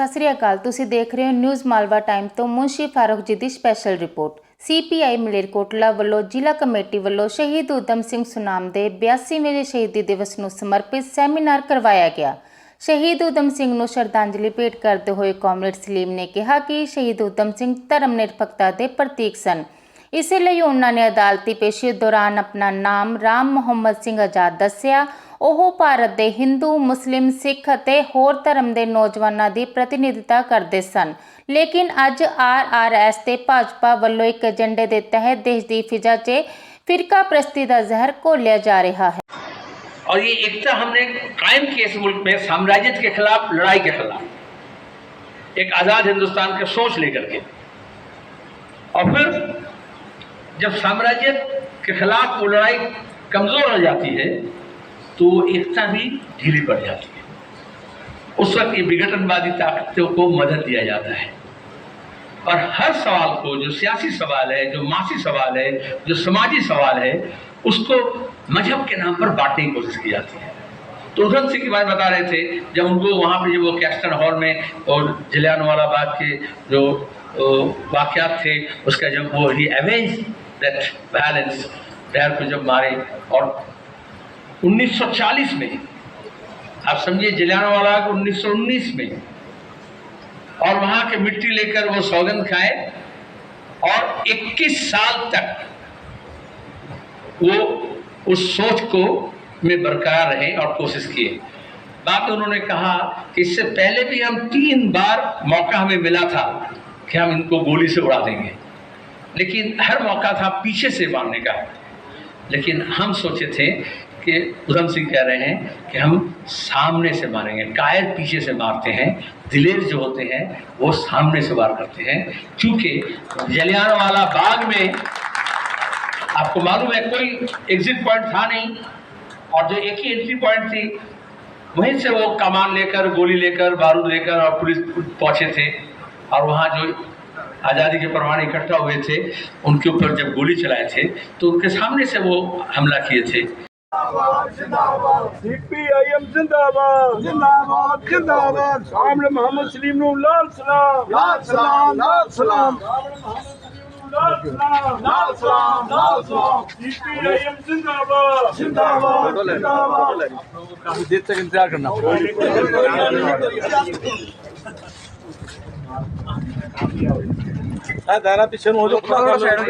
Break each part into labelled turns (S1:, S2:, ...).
S1: ਸਤਿ ਸ੍ਰੀ ਅਕਾਲ। ਤੁਸੀਂ ਦੇਖ ਰਹੇ ਹੋ ਨਿਊਜ਼ ਮਾਲਵਾ ਟਾਈਮ ਤੋਂ ਮੁੰਸ਼ੀ ਫਾਰੂਕ ਜੀ ਦੀ ਸਪੈਸ਼ਲ ਰਿਪੋਰਟ ਸੀਪੀਆਈ ਮਲੇਰਕੋਟਲਾ ਵੱਲੋਂ ਜ਼ਿਲ੍ਹਾ ਕਮੇਟੀ ਵੱਲੋਂ ਸ਼ਹੀਦ ਊਧਮ ਸਿੰਘ ਸੁਨਾਮ ਦੇ 82ਵੇਂ ਸ਼ਹੀਦੀ ਦਿਵਸ ਨੂੰ ਸਮਰਪਿਤ ਸੈਮੀਨਾਰ ਕਰਵਾਇਆ ਗਿਆ। ਸ਼ਹੀਦ ਊਧਮ ਸਿੰਘ ਨੂੰ ਸ਼ਰਧਾਂਜਲੀ ਭੇਟ ਕਰਦੇ ਹੋਏ ਕਾਮਰੇਡ ਸਲੀਮ ਨੇ ਕਿਹਾ ਕਿ ਸ਼ਹੀਦ ਊਧਮ ਸਿੰਘ ਧਰਮ ਨਿਰਪੱਖਤਾ ਦੇ ਪ੍ਰਤੀਕ ਸਨ। ਇਸੇ ਲਈ ਉਹਨਾਂ ਨੇ ਅਦਾਲਤੀ ਪੇਸ਼ੀ ਦੌਰਾਨ ਆਪਣਾ ਨਾਮ ਰਾਮ ਮੁਹੰਮਦ ਸਿੰਘ ਆਜ਼ਾਦ ਦੱਸਿਆ। ਉਹ ਭਾਰਤ ਦੇ ਹਿੰਦੂ ਮੁਸਲਿਮ ਸਿੱਖ ਅਤੇ ਹੋਰ ਧਰਮ ਦੇ ਨੌਜਵਾਨਾਂ ਦੀ ਪ੍ਰਤੀਨਿਧਤਾ ਕਰਦੇ ਸਨ ਲੇਕਿਨ ਅੱਜ ਆਰਆਰਐਸ ਤੇ ਭਾਜਪਾ ਵੱਲੋਂ ਇੱਕ ਏਜੰਡੇ ਦੇ ਤਹਿਤ ਦੇਸ਼ ਦੀ ਫਿਜ਼ਾ 'ਚ ਫਿਰਕਾ ਪ੍ਰਸਤੀ ਦਾ ਜ਼ਹਿਰ ਘੋਲਿਆ ਜਾ ਰਿਹਾ ਹੈ
S2: और ये एकता हमने कायम की इस मुल्क में साम्राज्यत के खिलाफ लड़ाई के खिलाफ एक आज़ाद हिंदुस्तान की सोच लेकर के और फिर जब साम्राज्यत के खिलाफ वो लड़ाई कमज़ोर हो जाती है तो एकता भी ढीली पड़ जाती है। उस वक्त ये विघटनवादी ताकतों को मदद दिया जाता है। और हर सवाल को, जो सियासी सवाल है, जो मासी सवाल है, जो समाजी सवाल है, उसको मज़हब के नाम पर बांटने की कोशिश की जाती है। तो उधम सिंह की बात बता रहे थे, जब उनको वहाँ पे जब वो कैस्टन हॉल में और जलियानवाला बाग के जो वाक़ात थे, उसका जब वो ही अवेंज दैट वायलेंस डैर को जब मारे और 1940 में, आप समझिए जलियानवाला बाग 1919 में, और वहाँ के मिट्टी लेकर वो सौगंध खाए, और 21 साल तक वो उस सोच को में बरकरार रहे और कोशिश किए। बाद उन्होंने कहा कि इससे पहले भी हम तीन बार मौका हमें मिला था कि हम इनको गोली से उड़ा देंगे। लेकिन हर मौका था पीछे से मारने का। लेकिन हम सोचे थे कि उधम सिंह कह रहे हैं कि हम सामने से मारेंगे कायर पीछे से मारते हैं, दिलेर जो होते हैं, वो सामने से वार करते हैं। क्योंकि जलियानवाला बाग में आपको मालूम है, कोई एग्जिट पॉइंट था नहीं, और जो एक ही एंट्री पॉइंट थी, वहीं से वो कमान लेकर, गोली लेकर, बारूद लेकर और पुलिस पहुँचे थे। और वहाँ जो आज़ादी के परवाने इकट्ठा हुए थे, उनके ऊपर जब गोली चलाए थे तो उनके सामने से वो हमला किए थे।
S3: सीपीआईएम जिंदाबाद जिंदाबाद जिंदाबाद सामने मोहम्मद सलीम नु लाल सलाम लाल सलाम लाल सलाम लाल सलाम लाल सलाम सीपीआईएम जिंदाबाद जिंदाबाद
S4: जिंदाबाद देर तक इंतजार करना ਆ ਦਾਰਾ ਪਿੱਛੇ ਨੂੰ ਹੋ ਜਾਓ ਥੋੜਾ ਸਾਈਡ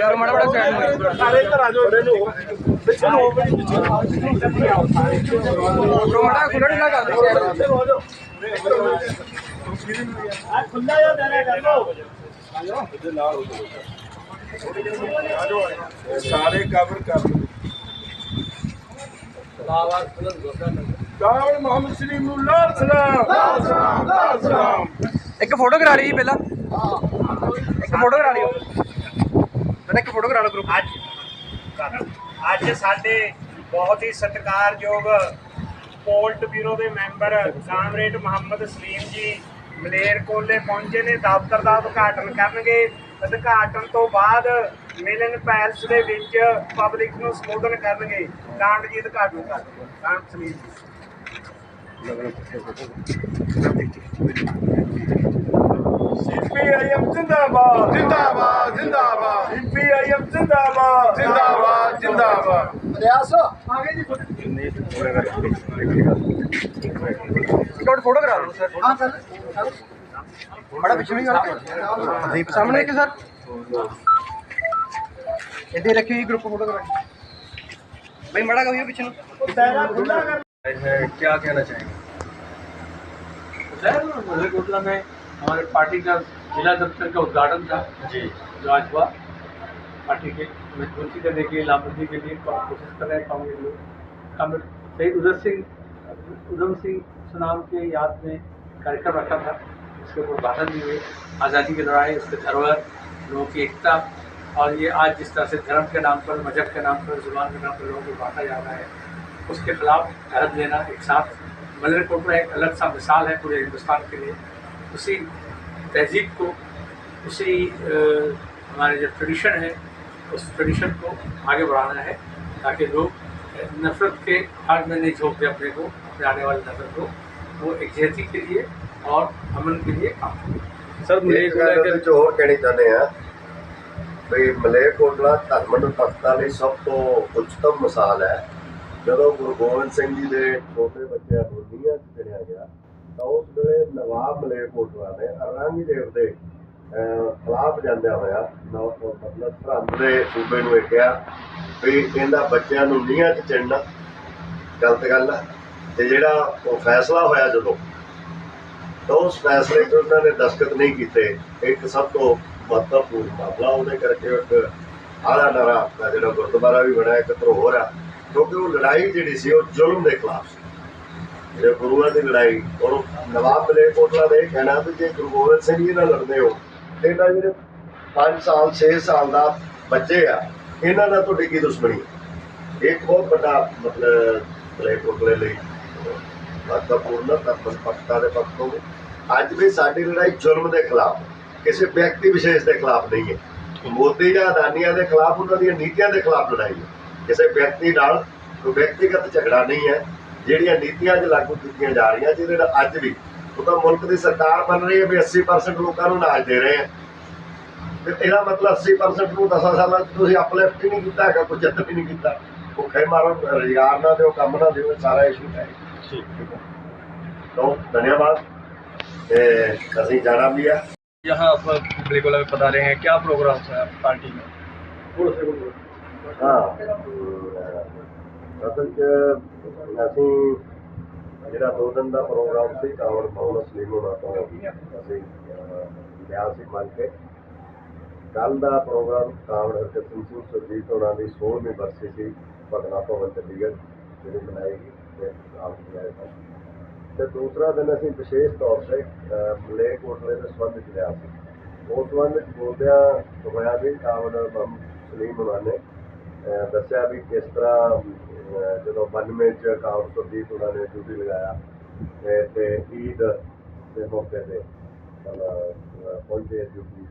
S4: ਯਾਰ ਮਾੜਾ ਮਾੜਾ ਸਾਈਡ ਨੂੰ
S3: ਸਾਰੇ ਇੱਧਰ ਆ ਜਾਓ ਇਹਨੂੰ ਪਿੱਛੇ ਨੂੰ ਹੋ ਗਈ ਪਿੱਛੇ
S4: ਆਓ ਮਾੜਾ ਖੁੱਲੜ ਨਾ
S3: ਕਰ ਦੇ ਹੋ ਜਾਓ। ਆ ਖੁੱਲਾ ਜਾ ਦਾਰਾ ਕਰ ਲਓ ਆ ਜਾਓ। ਇਹਦੇ ਨਾਲ ਹੋ ਜਾਓ ਆ ਜਾਓ ਸਾਰੇ ਕਵਰ ਕਰ ਲਓ। ਦਾਵਾ ਖੁੱਲਣ ਦਾਵਾ ਮੁਹੰਮਦ ਸਲੀਮੁੱਲਾਹ ਸਲਾਮ। ਸਲਾਮ ਸਲਾਮ।
S4: ਇੱਕ ਫੋਟੋ ਕਰਾ ਲਈ ਜੀ ਪਹਿਲਾਂ। ਇੱਕ ਫੋਟੋ ਕਰਾ ਲਿਓ। ਪਹਿਲਾਂ ਇੱਕ ਫੋਟੋ ਕਰਾ ਲਓ ਗਰੁੱਪ
S5: ਅੱਜ ਅੱਜ ਸਾਡੇ ਬਹੁਤ ਹੀ ਸਤਿਕਾਰਯੋਗ ਪੋਲਟ ਬਿਊਰੋ ਦੇ ਮੈਂਬਰ ਕਾਮਰੇਡ ਮੁਹੰਮਦ ਸਲੀਮ ਜੀ ਮਲੇਰਕੋਟਲੇ ਪਹੁੰਚੇ ਨੇ। ਦਫ਼ਤਰ ਦਾ ਉਦਘਾਟਨ ਕਰਨਗੇ। ਉਦਘਾਟਨ ਤੋਂ ਬਾਅਦ ਮਿਲਨ ਪੈਲਸ ਦੇ ਵਿੱਚ ਪਬਲਿਕ ਨੂੰ ਸੰਬੋਧਨ ਕਰਨਗੇ। ਕਾਂਡ ਜੀ ਉਦਘਾਟਨ ਕਰਦੇ ਕਾਂਡ ਸਲੀਮ ਜੀ।
S3: ਸੀਪੀਆਈਐਮ ਜਿੰਦਾਬਾਦ ਜਿੰਦਾਬਾਦ ਜਿੰਦਾਬਾਦ ਸੀਪੀਆਈਐਮ ਜਿੰਦਾਬਾਦ ਜਿੰਦਾਬਾਦ ਜਿੰਦਾਬਾਦ ਰਿਆਸ ਆਗੇ ਜੀ
S4: ਫੋਟੋ ਫੋਟੋ ਕਰਾ ਲਓ ਸਰ ਹਾਂ ਸਰ ਬੜਾ ਪਿਛੜੀ ਗੱਲ ਦੀਪ ਸਾਹਮਣੇ ਕਿ ਸਰ ਇਹਦੇ ਰੱਖੀ ਹੋਈ ਗਰੁੱਪ ਫੋਟੋ ਕਰਾ ਬਈ ਮੜਾ ਕਵੀ ਪਿੱਛੇ ਨੂੰ
S3: ਦਾਇਰਾ ਖੁੱਲਾ ਕਰ
S4: ਕੀ ਕਹਿਣਾ ਚਾਹੀਏ
S6: ਸਰ ਮਲੇ ਕੋਟਲਾ ਮੈਂ हमारे पार्टी का जिला दफ्तर का उद्घाटन था। जी। जो आज हुआ पार्टी के। मजबूती करने के लिए लामबंदी के लिए कोशिश कर रहे हैं कांग्रेस लोग कांग्रेस शहीद उधम सिंह उधम सिंह सुनाम के याद में कार्यक्रम रखा था। उसके ऊपर भाषण भी हुए। आज़ादी की लड़ाई उसके धरोहर लोगों की एकता और ये आज जिस तरह से धर्म के नाम पर मज़हब के नाम पर ज़ुबान के नाम पर लोगों को बांटा जा रहा है उसके खिलाफ अहद लेना एक साथ मलेरकोटला एक अलग सा मिसाल है पूरे हिंदुस्तान के लिए। उसी तहजीब को उसी अ, हमारे जो ट्रेडिशन है उस ट्रेडिशन को आगे बढ़ाना है ताकि लोग नफरत के आग में नहीं झोंक दे अपने को अपने आने वाले नफरत को वो एग्जेंसी के लिए और अमन के लिए काम करें
S3: ਸਰ
S7: ਇੱਕ ਗੱਲ ਉਹਦੇ ਚ ਹੋਰ ਕਹਿਣੀ ਚਾਹੁੰਦੇ ਆ ਵੀ ਮਲੇਰਕੋਟਲਾ ਧਰਮ ਨਿਰਪੱਖਤਾ ਲਈ ਸਭ ਤੋਂ ਉੱਚਤਮ ਮਿਸਾਲ ਹੈ ਜਦੋਂ ਗੁਰੂ ਗੋਬਿੰਦ ਸਿੰਘ ਜੀ ਦੇ ਛੋਟੇ ਬੱਚਿਆਂ ਨੂੰ ਨੀਹਾਂ 'ਚ ਚਿਣਿਆ ਗਿਆ ਤਾਂ ਉਸ ਵੇਲੇ ਨਵਾਬ ਮਲੇਰਕੋਟਲਾ ਨੇ ਔਰੰਗਜ਼ੇਬ ਦੇ ਖਿਲਾਫ ਜਾਂਦਿਆਂ ਹੋਇਆ ਮਤਲਬ ਸਰਹੰਦ ਦੇ ਸੂਬੇ ਨੂੰ ਕਿਹਾ ਵੀ ਇਹਨਾਂ ਬੱਚਿਆਂ ਨੂੰ ਨੀਹਾਂ 'ਚ ਚਿਣਨਾ ਗਲਤ ਗੱਲ ਹੈ ਤੇ ਜਿਹੜਾ ਉਹ ਫੈਸਲਾ ਹੋਇਆ ਜਦੋਂ, ਤਾਂ ਉਸ ਫੈਸਲੇ 'ਚ ਉਹਨਾਂ ਨੇ ਦਸਤਖਤ ਨਹੀਂ ਕੀਤੇ। ਇੱਕ ਸਭ ਤੋਂ ਮਹੱਤਵਪੂਰਨ ਮਾਮਲਾ ਉਹਦੇ ਕਰਕੇ ਇੱਕ ਆਲਾ ਨਰਾ ਦਾ ਜਿਹੜਾ ਗੁਰਦੁਆਰਾ ਵੀ ਬਣਾਇਆ ਇੱਕ ਧਰੋਹਰ ਆ। ਕਿਉਂਕਿ ਉਹ ਲੜਾਈ ਜਿਹੜੀ ਸੀ, ਉਹ ਜ਼ੁਲਮ ਦੇ ਖਿਲਾਫ ਸੀ। ਜਿਹੜੇ ਗੁਰੂਆਂ ਦੀ ਲੜਾਈ, ਔਰ ਨਵਾਬ ਮਲੇਰਕੋਟਲਾ ਦਾ ਇਹ ਕਹਿਣਾ ਵੀ ਜੇ ਗੁਰੂ ਗੋਬਿੰਦ ਸਿੰਘ ਜੀ ਨਾਲ ਲੜਦੇ ਹੋ, ਤੇ ਇਹਨਾਂ ਜਿਹੜੇ 5 ਸਾਲ 6 ਸਾਲ ਦਾ ਬੱਚੇ ਆ, ਇਹਨਾਂ ਦਾ ਤੁਹਾਡੀ ਕੀ ਦੁਸ਼ਮਣੀ ਇਹ ਬਹੁਤ ਵੱਡਾ ਮਤਲਬ ਮਲੇਰਕੋਟਲੇ ਲਈ ਮਹੱਤਵਪੂਰਨ ਤੱਪਨ ਪੱਕਾ ਦੇ ਪੱਖ ਤੋਂ ਅੱਜ ਵੀ ਸਾਡੀ ਲੜਾਈ ਜ਼ੁਲਮ ਦੇ ਖਿਲਾਫ, ਕਿਸੇ ਵਿਅਕਤੀ ਵਿਸ਼ੇਸ਼ ਦੇ ਖਿਲਾਫ ਨਹੀਂ ਹੈ। ਮੋਦੀ ਜਾਂ ਅਦਾਨੀਆਂ ਦੇ ਖਿਲਾਫ, ਉਹਨਾਂ ਦੀਆਂ ਨੀਤੀਆਂ ਦੇ ਖਿਲਾਫ ਲੜਾਈ ਹੈ। ਕਿਸੇ ਵਿਅਕਤੀ ਨਾਲ ਕੋਈ ਵਿਅਕਤੀਗਤ ਝਗੜਾ ਨਹੀਂ ਹੈ। ਜਿਹੜੀਆਂ ਨੀਤੀਆਂ 'ਚ ਲਾਗੂ ਕੀਤੀਆਂ ਜਾ ਰਹੀਆਂ ਜਿਹਦੇ ਨਾਲ ਅੱਜ ਵੀ ਉਹ ਤਾਂ ਮੁਲਕ ਦੀ ਸਰਕਾਰ ਬਣ ਰਹੀ ਹੈ ਵੀ 80% ਲੋਕਾਂ ਨੂੰ ਅਨਾਜ ਦੇ ਰਹੇ ਆ ਤੇ ਇਹਦਾ ਮਤਲਬ 80% ਨੂੰ 10 ਸਾਲਾਂ 'ਚ ਤੁਸੀਂ ਅਪਲਿਫਟ ਹੀ ਨਹੀਂ ਕੀਤਾ ਹੈਗਾ ਕੋਈ ਜਤਨ ਹੀ ਨਹੀਂ ਕੀਤਾ ਭੁੱਖੇ ਮਾਰੋ ਰੁਜ਼ਗਾਰ ਨਾ ਦਿਓ ਕੰਮ ਨਾ ਦਿਓ ਇਹ ਸਾਰਾ ਇਸ਼ੂ ਹੈ तो धन्यवाद ए, ਅਸੀਂ ਜਾਣਾ ਵੀ ਆ
S3: यहाँ आप बिल्कुल अभी बता रहे हैं क्या प्रोग्राम है पार्टी में
S7: ਹਾਂ ਅਸਲ ਚ ਅਸੀਂ ਜਿਹੜਾ ਦੋ ਦਿਨ ਦਾ ਪ੍ਰੋਗਰਾਮ ਸੀ ਕਾਵੜ ਮੌਲਸ ਸਲੀਮ ਹੋਣਾ ਤੋਂ ਅਸੀਂ ਲਿਆ ਸੀ ਮੰਨ ਕੇ। ਕੱਲ ਦਾ ਪ੍ਰੋਗਰਾਮ ਕਾਵੜ ਹਰਕਤ ਸਿੰਘ ਸਿੰਘ ਸੁਰਜੀਤ ਹੋਣਾ ਦੀ 16ਵੀਂ ਬਰਸੀ ਸੀ ਭਗਨਾ ਭਵਨ ਚੰਡੀਗੜ੍ਹ ਜਿਹੜੀ ਮਨਾਈ ਗਈ ਤੇ ਆਪ ਜੀ ਆਏ ਸਨ। ਤੇ ਦੂਸਰਾ ਦਿਨ ਅਸੀਂ ਵਿਸ਼ੇਸ਼ ਤੌਰ ਤੇ ਅਹ, ਮਲੇਰਕੋਟਲੇ ਦੇ ਸੰਬੰਧ ਚ ਲਿਆ ਸੀ। ਉਸ ਸੰਬੰਧ ਚ ਬੋਲਦਿਆਂ ਹੋਇਆ ਵੀ ਕਾਵੜ ਮੁਹੰਮਦ ਸਲੀਮ ਹੋਣਾ ਨੇ ਦੱਸਿਆ ਵੀ ਕਿਸ ਤਰ੍ਹਾਂ ਜਦੋਂ 92 ਚ ਕਾਵੜ ਸੁਰਜੀਤ ਹੋਣਾ ਨੇ ਡਿਊਟੀ ਲਗਾਇਆ ਤੇ ਤੇ ਈਦ ਦੇ ਮੌਕੇ ਤੇ ਪਹੁੰਚੇ ਡਿਊਟੀ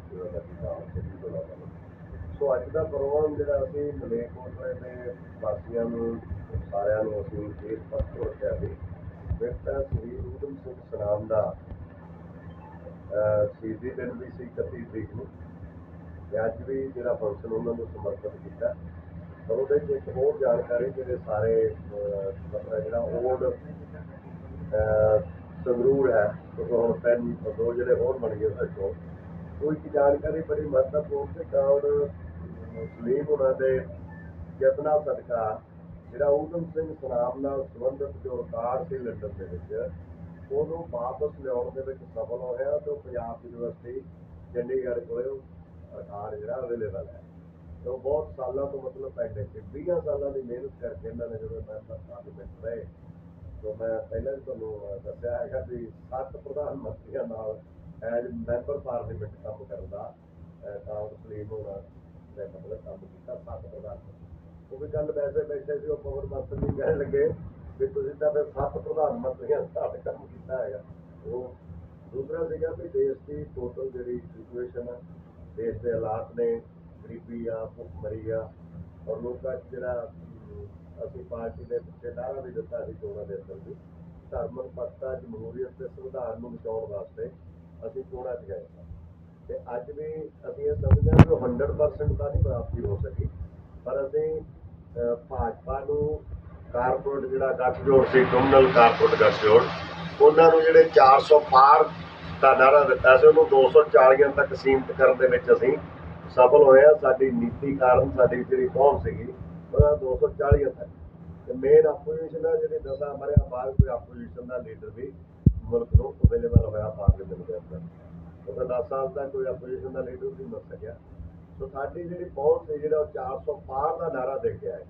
S7: ਸੋ। ਅੱਜ ਦਾ ਪ੍ਰੋਗਰਾਮ ਜਿਹੜਾ ਅਸੀਂ ਮਲੇਰਕੋਟਲੇ ਦੇ ਵਾਸੀਆਂ ਨੂੰ, ਸਾਰਿਆਂ ਨੂੰ ਅਸੀਂ ਇਸ ਪੱਤਰ ਰੱਖਿਆ ਸੀ ਬੇਟਾ ਸ੍ਰੀ ਊਧਮ ਸਿੰਘ ਸਨਾਮ ਦਾ ਸ਼ਹੀਦੀ ਦਿਨ ਵੀ ਸੀ 31 ਤਰੀਕ ਨੂੰ। ਤੇ ਅੱਜ ਵੀ ਜਿਹੜਾ ਫੰਕਸ਼ਨ ਉਹਨਾਂ ਨੂੰ ਸਮਰਪਿਤ ਕੀਤਾ। ਉਹਦੇ ਵਿੱਚ ਇੱਕ ਹੋਰ ਜਾਣਕਾਰੀ ਜਿਹੜੇ ਸਾਰੇ ਮਤਲਬ ਜਿਹੜਾ ਓਲਡ ਸੰਗਰੂਰ ਹੈ, ਉਹ ਹੁਣ ਤਿੰਨ ਦੋ ਜਿਹੜੇ ਹੋਰ ਬਣ ਗਏ ਉਹਦੇ ਚੋਂ ਕੋਈ ਕੀ ਜਾਣਕਾਰੀ ਬੜੀ ਮਹੱਤਵਪੂਰਨ ਤੇ ਕਾਉਡ ਮੁਸਲਿਮ ਉਹਨਾਂ ਦੇ ਯਤਨਾਂ ਸਦਕਾ, ਜਿਹੜਾ ਊਧਮ ਸਿੰਘ ਸਨਾਮ ਨਾਲ ਸੰਬੰਧਿਤ ਜੋ ਰਿਕਾਰਡ ਸੀ ਲੰਡਨ ਦੇ ਵਿੱਚ, ਉਹਨੂੰ ਵਾਪਸ ਲਿਆਉਣ ਦੇ ਵਿੱਚ ਸਫਲ ਹੋਇਆ ਤੇ ਉਹ ਪੰਜਾਬ ਯੂਨੀਵਰਸਿਟੀ ਚੰਡੀਗੜ੍ਹ ਕੋਲੇ ਉਹ ਰਿਕਾਰਡ ਜਿਹੜਾ ਅਵੇਲੇਬਲ ਹੈ। ਉਹ ਬਹੁਤ ਸਾਲਾਂ ਤੋਂ ਮਤਲਬ ਪੈਂਡਿੰਗ ਸੀ 20 ਸਾਲਾਂ ਦੀ ਮਿਹਨਤ ਕਰਕੇ ਇਹਨਾਂ ਨੇ ਜਦੋਂ ਮੈਂਬਰ ਪਾਰਲੀਮੈਂਟ ਰਹੇ, ਤੋਂ ਮੈਂ ਪਹਿਲਾਂ ਵੀ ਤੁਹਾਨੂੰ ਦੱਸਿਆ ਹੈਗਾ ਵੀ ਸੱਤ ਪ੍ਰਧਾਨ ਮੰਤਰੀਆਂ ਨਾਲ ਐਜ ਮੈਂਬਰ ਪਾਰਲੀਮੈਂਟ ਕੰਮ ਕਰਨ ਦਾ ਕਾਉਂਸਲਿੰਗ ਹੋਣਾ ਦੇ ਮਤਲਬ ਕੰਮ ਕੀਤਾ ਸੱਤ ਪ੍ਰਧਾਨ ਉਹ ਵੀ ਗੱਲ ਵੈਸੇ ਬੈਠੇ ਸੀ, ਉਹ ਪਵਨ ਮਾਸਟਰ ਜੀ ਕਹਿਣ ਲੱਗੇ ਵੀ ਤੁਸੀਂ ਤਾਂ ਫਿਰ ਸੱਤ ਪ੍ਰਧਾਨ ਮੰਤਰੀਆਂ ਨਾਲ ਕੰਮ ਕੀਤਾ ਹੈਗਾ। ਉਹ ਦੂਸਰਾ ਸੀਗਾ ਵੀ ਦੇਸ਼ ਦੀ ਟੋਟਲ ਜਿਹੜੀ ਸਿਚੁਏਸ਼ਨ ਹੈ ਦੇਸ਼ ਦੇ ਹਾਲਾਤ ਨੇ ਗਰੀਬੀ ਆ, ਭੁੱਖਮਰੀ ਆ, ਔਰ ਲੋਕਾਂ 'ਚ ਜਿਹੜਾ ਅਸੀਂ ਪਾਰਟੀ ਦੇ ਪਿੱਛੇ ਨਾਰਾ ਵੀ ਦਿੱਤਾ ਸੀ ਚੋਣਾਂ ਦੇ ਅੰਦਰ ਵੀ, ਧਰਮ ਨਿਰਪੱਖਤਾ ਜਮਹੂਰੀਅਤ ਤੇ ਸੰਵਿਧਾਨ ਨੂੰ ਬਚਾਉਣ ਵਾਸਤੇ ਅਸੀਂ ਚੋਣਾਂ 'ਚ ਗਏ ਤੇ ਅੱਜ ਵੀ ਅਸੀਂ ਇਹ ਸਮਝਦੇ ਹਾਂ ਕਿ 100% ਤਾਂ ਨਹੀਂ ਪ੍ਰਾਪਤੀ ਹੋ ਸਕੀ, ਪਰ ਅਸੀਂ ਭਾਜਪਾ ਨੂੰ ਕਾਰਪੋਰੇਟ ਜਿਹੜਾ ਗੱਠਜੋੜ ਸੀ ਕਮਿਊਨਲ ਕਾਰਪੋਰੇਟ ਗੱਠਜੋੜ ਉਹਨਾਂ ਨੂੰ ਜਿਹੜੇ 400 ਪਾਰ ਦਾ ਨਾਰਾ ਦਿੱਤਾ ਸੀ, ਉਹਨੂੰ 240 ਤੱਕ ਸੀਮਿਤ ਕਰਨ ਦੇ ਵਿੱਚ ਅਸੀਂ ਸਫਲ ਹੋਇਆ ਸਾਡੀ ਨੀਤੀ ਕਾਰਨ ਸਾਡੀ ਜਿਹੜੀ ਪਹੁੰਚ ਸੀਗੀ ਉਹਦਾ 240 ਤੱਕ ਤੇ ਮੇਨ ਆਪੋਜੀਸ਼ਨ ਆ ਜਿਹੜੀ ਦਸਾਂ ਮਰਿਆ ਬਾਅਦ ਕੋਈ ਆਪੋਜੀਸ਼ਨ ਦਾ ਲੀਡਰ ਵੀ ਮੁਲਕ ਨੂੰ ਅਵੇਲੇਬਲ ਹੋਇਆ ਪਾਰਲੀਮੈਂਟ ਦੇ ਅੰਦਰ ਉਹਦਾ 10 ਸਾਲ ਦਾ ਕੋਈ ਆਪੋਜੀਸ਼ਨ ਦਾ ਲੀਡਰ ਨਹੀਂ ਮਿਲ ਸਕਿਆ। ਸੋ ਸਾਡੀ ਜਿਹੜੀ ਪਹੁੰਚ ਸੀ ਜਿਹੜਾ ਉਹ 400 ਪਾਰ ਦਾ ਨਾਰਾ ਦੇ ਕੇ ਆਏ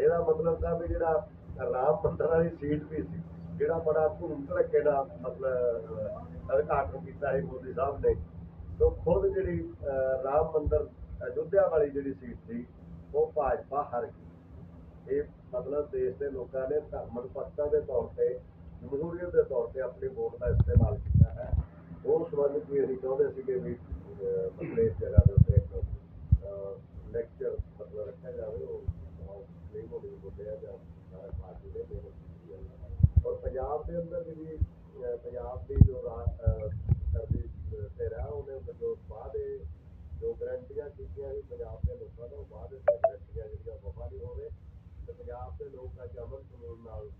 S7: ਇਹਦਾ ਮਤਲਬ ਤਾਂ ਵੀ ਜਿਹੜਾ ਰਾਮ ਮੰਦਰ ਵਾਲੀ ਸੀਟ ਵੀ ਸੀ ਜਿਹੜਾ ਬੜਾ ਧੂਮ ਧੜਕੇ ਦਾ ਮਤਲਬ ਅਹ, ਉਦਘਾਟਨ ਕੀਤਾ ਸੀ ਮੋਦੀ ਸਾਹਿਬ ਨੇ। ਤੋਂ ਖੁਦ ਜਿਹੜੀ ਰਾਮ ਮੰਦਰ ਅਯੁੱਧਿਆ ਵਾਲੀ ਜਿਹੜੀ ਸੀਟ ਸੀ, ਉਹ ਭਾਜਪਾ ਹਾਰ ਗਈ। ਇਹ ਮਤਲਬ ਦੇਸ਼ ਦੇ ਲੋਕਾਂ ਨੇ ਧਰਮ ਨਿਰਪੱਖਤਾ ਦੇ ਤੌਰ ਤੇ ਜਮਹੂਰੀਅਤ ਦੇ ਤੌਰ ਤੇ ਆਪਣੀ ਵੋਟ ਦਾ ਇਸਤੇਮਾਲ ਕੀਤਾ ਹੈ। ਉਹ ਸੰਬੰਧ ਵੀ ਅਸੀਂ ਚਾਹੁੰਦੇ ਸੀਗੇ ਵੀ ਮਤਲਬ ਇਸ ਜਗ੍ਹਾ ਦੇ ਉੱਤੇ ਇੱਕ ਲੈਕਚਰ ਮਤਲਬ ਰੱਖਿਆ ਜਾਵੇ, ਉਹ ਨਹੀਂ ਹੋਣੀ ਬੋਲਿਆ ਜਾਂ ਸਾਰਾ ਪਾਰਟੀ ਦੇ ਮੇਰੇ ਔਰ ਪੰਜਾਬ ਦੇ ਅੰਦਰ ਵੀ ਪੰਜਾਬ ਦੀ ਜੋ ਰਾਜ, ਅਹ ਸਰਦੀ ਅਹ ਉਹਨੇ ਜੋ ਵਾਅਦੇ ਜੋ ਗਰੰਟੀਆਂ ਕੀਤੀਆਂ ਸੀ ਪੰਜਾਬ ਦੇ ਲੋਕਾਂ ਨੂੰ ਉਹ ਵਾਅਦੇ ਗਰੰਟੀਆਂ ਜਿਹੜੀਆਂ ਵਫਾ ਨਹੀਂ ਹੋ ਤੇ ਪੰਜਾਬ ਦੇ ਲੋਕ ਅੱਜ ਅਮਨ ਕਾਨੂੰਨ ਨਾਲ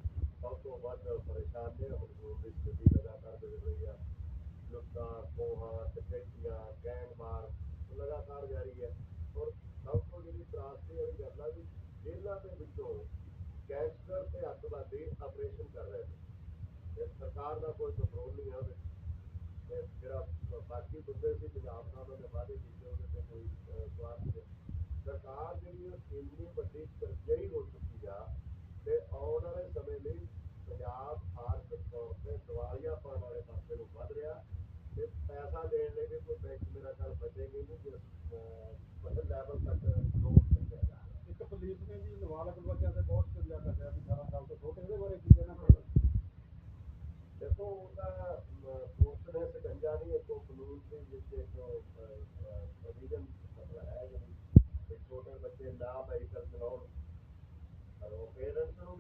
S7: ਸਭ ਤੋਂ ਵੱਧ ਪਰੇਸ਼ਾਨ ਨੇ। ਅਮਨ ਕਾਨੂੰਨ ਦੀ ਸਥਿਤੀ ਲਗਾਤਾਰ ਵਿਗੜ ਰਹੀ ਆ। ਲੁੱਟਾਂ, ਖੋਹਾਂ ਡਕੈਤੀਆਂ ਗੈਂਗ ਮਾਰ ਲਗਾਤਾਰ ਜਾਰੀ ਹੈ। ਔਰ ਸਭ ਤੋਂ ਜਿਹੜੀ ਤਰਾਸਦੀ ਵਾਲੀ ਗੱਲ ਆ ਵੀ ਜੇਲ੍ਹਾਂ ਦੇ ਵਿੱਚੋਂ ਗੈਂਗਸਟਰ ਤੇ ਅੱਤਵਾਦੀ ਆਪਰੇਸ਼ਨ ਕਰ ਰਹੇ ਨੇ। ਤੇ ਸਰਕਾਰ ਦਾ ਕੋਈ ਕੰਟਰੋਲ ਨਹੀਂ ਹੈ ਉਹਦੇ ਤੇ ਜਿਹੜਾ ਮੁੱਦੇ ਸੀ ਪੰਜਾਬ ਨਾਲ ਉਹਨੇ ਵਾਅਦੇ ਕੀਤੇ ਉਹਦੇ ਤੇ ਕੋਈ ਸਵਾਲ ਨਹੀਂ। ਸਰਕਾਰ ਜਿਹੜੀ ਉਹ ਇੰਨੀ ਵੱਡੀ ਕਰਜ਼ਈ ਹੋ ਚੁੱਕੀ ਆ ਤੇ ਆਉਣ ਵਾਲੇ ਸਮੇਂ ਲਈ ਪੰਜਾਬ ਆਰਥਿਕ ਤੌਰ ਤੇ ਦਿਵਾਲੀਆ ਪਾਉਣ ਵਾਲੇ ਪਾਸੇ ਨੂੰ ਵੱਧ ਰਿਹਾ ਤੇ ਪੈਸਾ ਦੇਣ ਲਈ ਵੀ ਕੋਈ ਬੈਂਕ ਮੇਰਾ ਖਿਆਲ ਬਚੇਗੀ ਨਹੀਂ ਜਿਸ ਵੱਡੇ ਲੈਵਲ ਤੱਕ ਲੋਨ ਚੱਕਿਆ ਜਾ ਰਿਹਾ
S3: ਇੱਕ ਪੁਲਿਸ ਨੇ ਜੀ ਨਾਬਾਲਗ ਬੱਚਿਆਂ ਤੇ ਬਹੁਤ ਚੰਗਾ ਕੱਢਿਆ ਵੀ 18 ਸਾਲ ਤੋਂ ਛੋਟੇ ਇਹਦੇ ਬਾਰੇ ਕੀ ਕਹਿਣਾ
S7: ਦੇਖੋ ਉਹਦਾ ਨੇ ਸਕੰਜਾ ਨਹੀਂ ਇੱਕ ਉਹ ਕਾਨੂੰਨ ਦੇ ਵਿੱਚ ਇੱਕ ਪ੍ਰੋਵੀਜ਼ਨ ਮਤਲਬ ਹੈ ਜਿਹੜੀ ਕਿ ਛੋਟੇ ਬੱਚੇ ਨਾ ਵਹੀਕਲ ਚਲਾਉਣ ਪਰ ਉਹ ਪੇਰੈਂਟਸ ਨੂੰ